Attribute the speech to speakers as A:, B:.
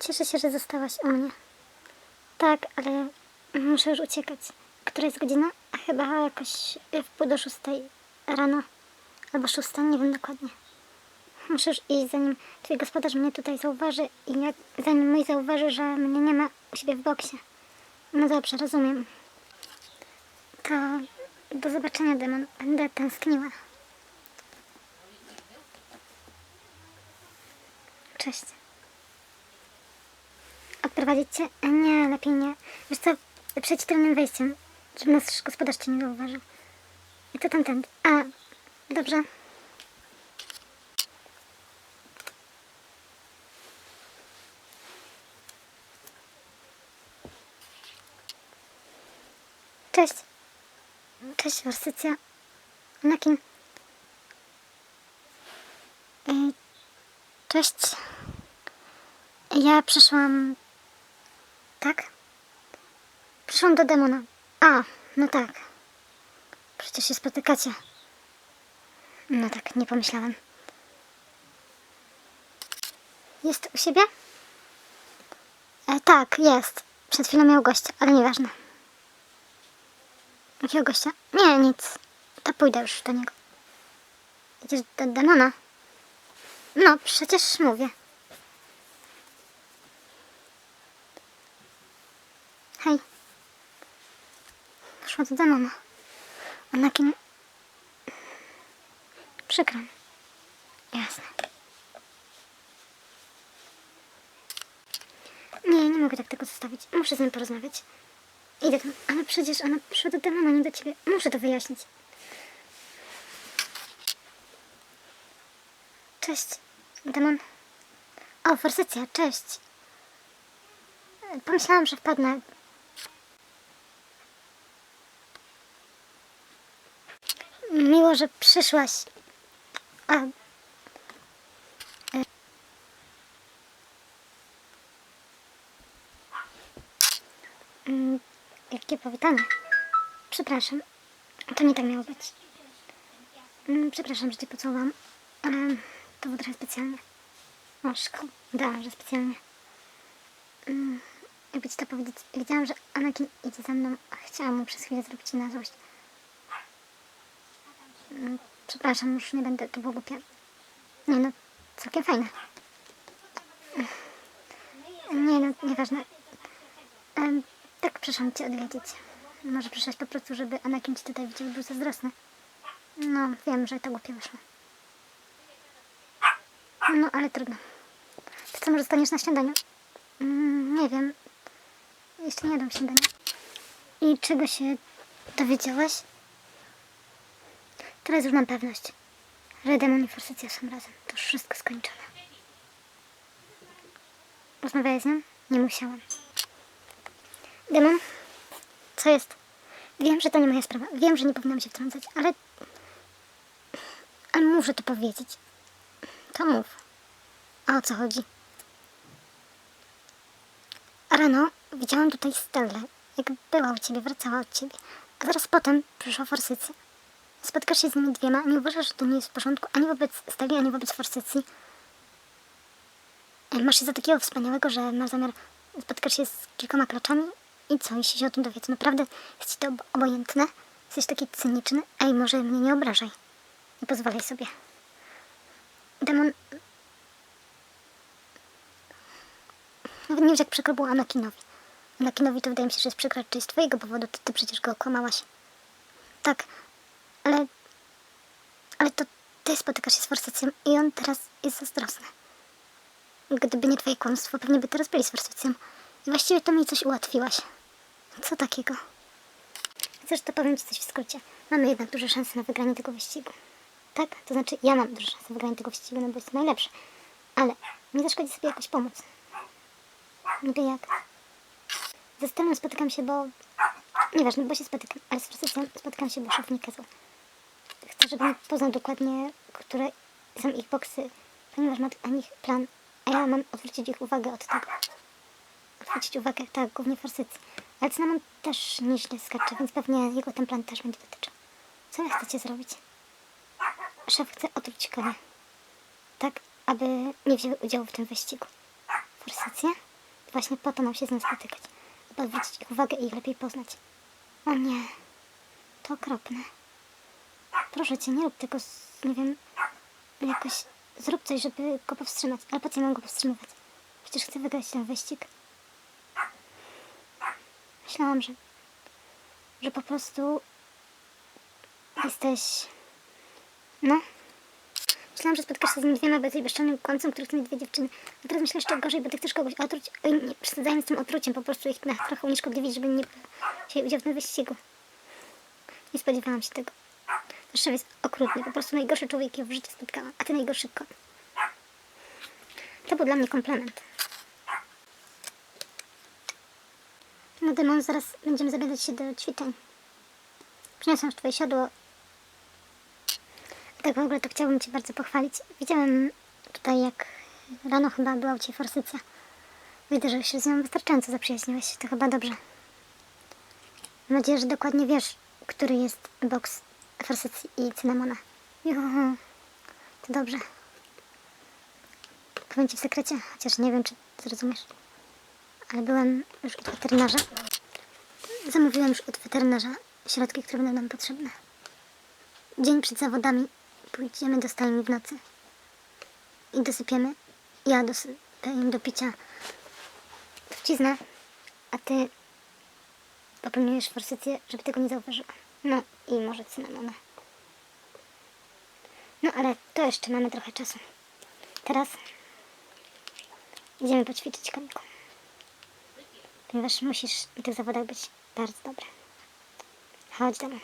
A: Cieszę się, że zostałaś u mnie. Tak, ale muszę już uciekać. Która jest godzina? Chyba jakoś w pół do szóstej rano. Albo szósta, nie wiem dokładnie. Muszę już iść, zanim twój gospodarz mnie tutaj zauważy i jak, zanim mój zauważy, że mnie nie ma u siebie w boksie. No dobrze, rozumiem. To do zobaczenia, demon. Będę tęskniła. Cześć. Odprowadzić cię? E, Nie, lepiej nie. Wiesz co, przejdź tylnym wejściem, żeby nasz gospodarz cię nie zauważył. I to tamtędy. A, dobrze. Cześć. Cześć, Warsycja. Nakin. Y, Cześć. Ja przyszłam... Tak? Przyszłam do demona. A, no tak. Przecież się spotykacie. No tak, nie pomyślałem. Jest u siebie? E, tak, jest. Przed chwilą miał gościa, ale nieważne. Jakiego gościa? Nie, nic. To pójdę już do niego. Idziesz do demona? No, przecież mówię. Poszła do demona. Anakin... Przykro mi. Jasne. Nie, nie mogę tak tego zostawić. Muszę z nim porozmawiać. Idę tam, ale przecież ona przyszła do demona, nie do ciebie. Muszę to wyjaśnić. Cześć, demon. O, forsycja, cześć. Pomyślałam, że wpadnę. Miło, że przyszłaś. A... e, Mm, Jakie powitanie. Przepraszam. To nie tak miało być. Mm, Przepraszam, że cię pocałowałam, ale to było trochę specjalnie. O, szkoda, że specjalnie. Mm, Jakby ci to powiedzieć, wiedziałam, że Anakin idzie za mną, a chciałam mu przez chwilę zrobić na złość. Mm, Przepraszam, już nie będę, to było głupie. Nie no, całkiem fajne. Nie no, nieważne. Tak przyszłam cię odwiedzić. Może przyszłaś po prostu, żeby Anakin ci tutaj widział był zazdrosny. No, wiem, że to głupie wyszło. No, ale trudno. To co, może zostaniesz na śniadaniu? Mm, nie wiem. Jeszcze nie jadłam śniadania. I czego się dowiedziałaś? Teraz już mam pewność, że demon i forsycja są razem. To już wszystko skończone. Rozmawiałeś z nią? Nie musiałam. Demon? Co jest? Wiem, że to nie moja sprawa. Wiem, że nie powinnam się wtrącać, ale... Ale muszę to powiedzieć. To mów. A o co chodzi? Rano widziałam tutaj Stellę, jak była u ciebie, wracała od ciebie. A zaraz potem przyszła Forsycja. Spotkasz się z nimi dwiema, nie uważasz, że to nie jest w porządku ani wobec Steli, ani wobec Forsycji. E, Masz się za takiego wspaniałego, że masz zamiar spotkać się z kilkoma klaczami i co, jeśli się o tym dowie, to naprawdę jest ci to ob- obojętne? Jesteś taki cyniczny? Ej, może mnie nie obrażaj. Nie pozwalaj sobie. Demon... Nawet nie wiesz, jak przykro było Anakinowi. Anakinowi to wydaje mi się, że jest przykro, czy z twojego powodu, to ty przecież go okłamałaś. Tak, ale... Ale to ty spotykasz się z Forsycją i on teraz jest zazdrosny. Gdyby nie twoje kłamstwo, pewnie by teraz byli z Forsycją. I właściwie to mi coś ułatwiłaś. Co takiego? Chcesz, to powiem ci coś w skrócie. Mamy jednak duże szanse na wygranie tego wyścigu. Tak? To znaczy, ja mam duże szanse na wygranie tego wyścigu, no bo jest najlepszy. Ale nie zaszkodzi sobie jakoś pomóc. Niby jak? Ze Stelą spotykam się, bo... Nieważne, bo się spotykam, ale z Forsycją spotykam się, bo szef mi kazał. Żebym poznał dokładnie, które są ich boksy, ponieważ ma na nich plan, a ja mam odwrócić ich uwagę od tego. Odwrócić uwagę, tak, głównie Forsycji. Ale Cynamon też nieźle skacze, więc pewnie jego ten plan też będzie dotyczył. Co wy chcecie zrobić? Szef chce otruć konie. Tak, aby nie wzięły udziału w tym wyścigu. Forsycje? właśnie po to mam się z nią spotykać. Aby odwrócić ich uwagę i ich lepiej poznać. O nie. To okropne. Proszę cię, nie rób tego, nie wiem, jakoś zrób coś, żeby go powstrzymać. Ale po co ja mam go powstrzymywać? Przecież chcę wygrać ten wyścig. Myślałam, że, że po prostu jesteś, no. Myślałam, że spotkasz się z bo jesteś bezczelnym kłamcą, który chce mieć dwie dziewczyny. A teraz myślę jeszcze gorzej, bo ty chcesz kogoś otruć. Oj, nie przesadzajmy z tym otruciem, po prostu ich na trochę unieszkodliwić, żeby nie udział w tym wyścigu. Nie spodziewałam się tego. Zresztą jest okrutny, po prostu najgorszy człowiek, jakiego w życiu spotkałam, a ty najgorszy kot. To był dla mnie komplement. No demon, zaraz będziemy zabierać się do ćwiczeń. Przyniosłam już twoje siodło. Tak w ogóle to chciałabym cię bardzo pochwalić. Widziałem tutaj, jak rano chyba była u ciebie forsycja. Widzę, że się z nią wystarczająco zaprzyjaźniłeś. To chyba dobrze. Mam nadzieję, że dokładnie wiesz, który jest boks forsycji i cynamona. Juhu, to dobrze. Powiem ci w sekrecie, chociaż nie wiem, czy zrozumiesz. Ale byłem już od weterynarza. Zamówiłem już od weterynarza środki, które będą nam potrzebne. Dzień przed zawodami pójdziemy do stajni w nocy i dosypiemy. Ja dosypię im do picia truciznę, a ty popełniujesz forsycję, żeby tego nie zauważyła. No i może cynamona. No ale to jeszcze mamy trochę czasu. Teraz idziemy poćwiczyć koniku. Ponieważ musisz w tych zawodach być bardzo dobry. Chodź do mnie.